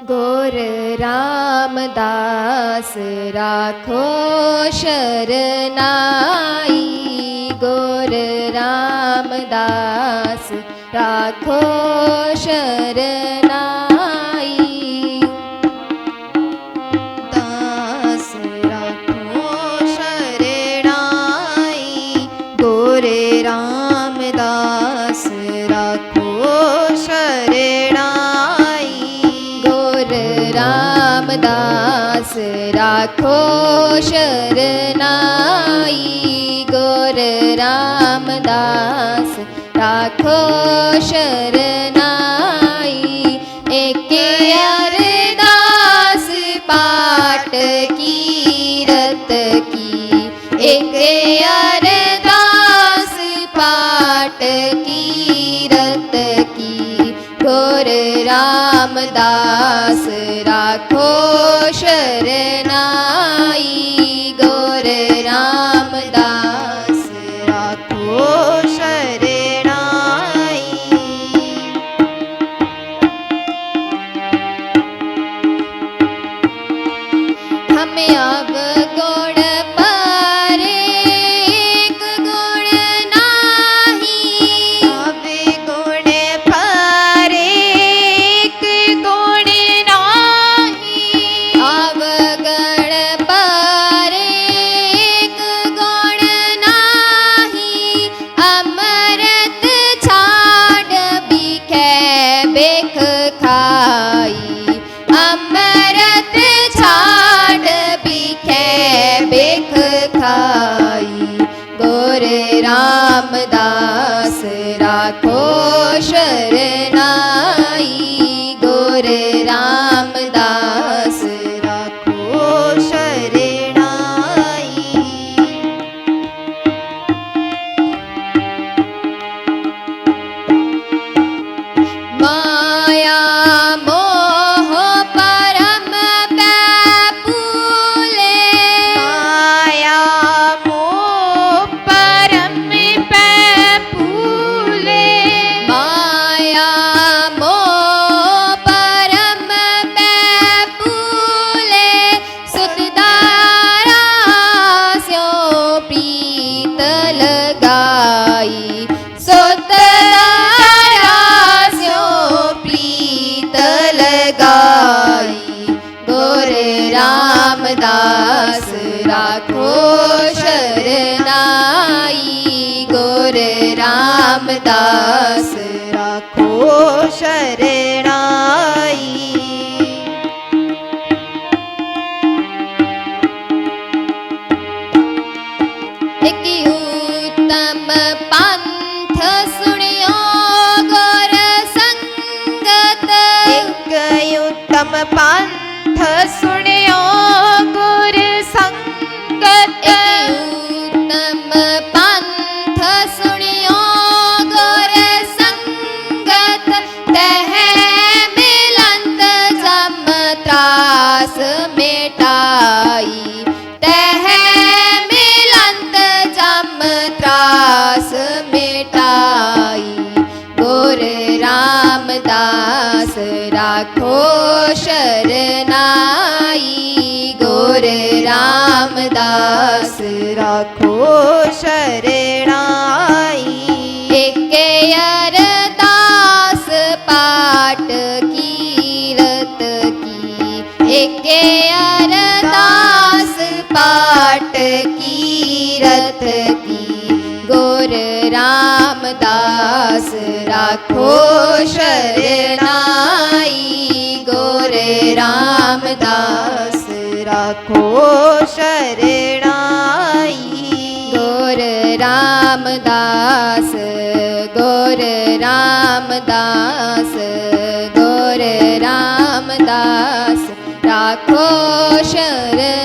ਗੁਰ ਰਾਮਦਾਸ ਰਾਖੋ ਸ਼ਰਨਾਈ ਗੁਰ ਰਾਮਦਾਸ ਰਾਖੋ ਸ਼ਰਨ और रामदास राखो शरनाई गोर रामदास राखो शरनाई एक अरदास पाठ कीरत की। एक अरदास पाठ कीरत की। ਕਠੋਰ ਰਾਮਦਾਸ ਰਾਖੋ ਸ਼ਰਨਾਈ ਗੋਰ ਰਾਮਦਾਸ ਰਾਖੋ ਸ਼ਰਨਾਈ ਹਮੇ ਆਵ खाई गोरे रामदास राखो शरणाई। गोरे राम लगाई। गोरे रामदास राखो शरणाई। गोरे रामदास राखो शरणाई। एक उत्तम त्रास मिटाई गोर रामदास राखो शरणाई गोर रामदास राखो રાખો શરણાઈ ગોરે રામદાસ રાખો શરણાઈ ગોર રામદાસ ગોર રામદાસ ગોર રામદાસ રાખો શરણ